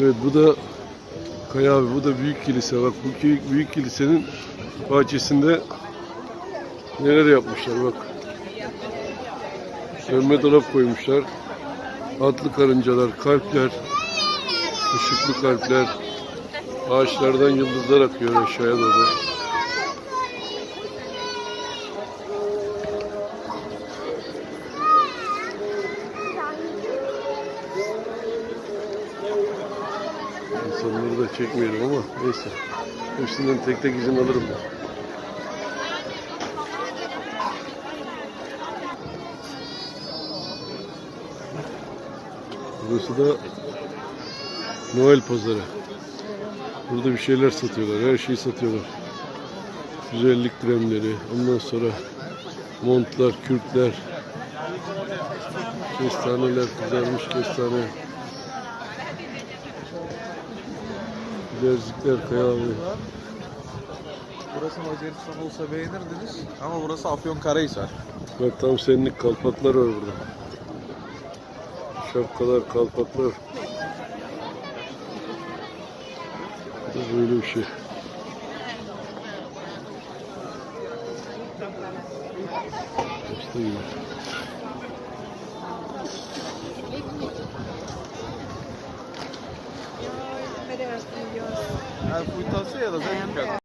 Evet bu da Kaya abi bu da büyük kilise. Bak bu büyük, büyük kilisenin bahçesinde neler yapmışlar bak. Sönme dolap koymuşlar. Atlı karıncalar, kalpler, ışıklı kalpler. Ağaçlardan yıldızlar akıyor aşağıya doğru. İnsanları da çekmeyelim ama neyse. Hepsinden tek tek izin alırım ben. Burası da Noel pazarı. Burada bir şeyler satıyorlar. Her şeyi satıyorlar. Güzellik kremleri. Ondan sonra montlar, kürkler. Kestaneler, kızarmış kestane. Kaya abi. Burası Macaristan olsa beğenirdiniz ama burası Afyonkarahisar. Bak tam senlik kalpaklar var burada. Şapkalar, kalpaklar. Bu böyle bir şey. Gibi. Ah, fui tão cedo.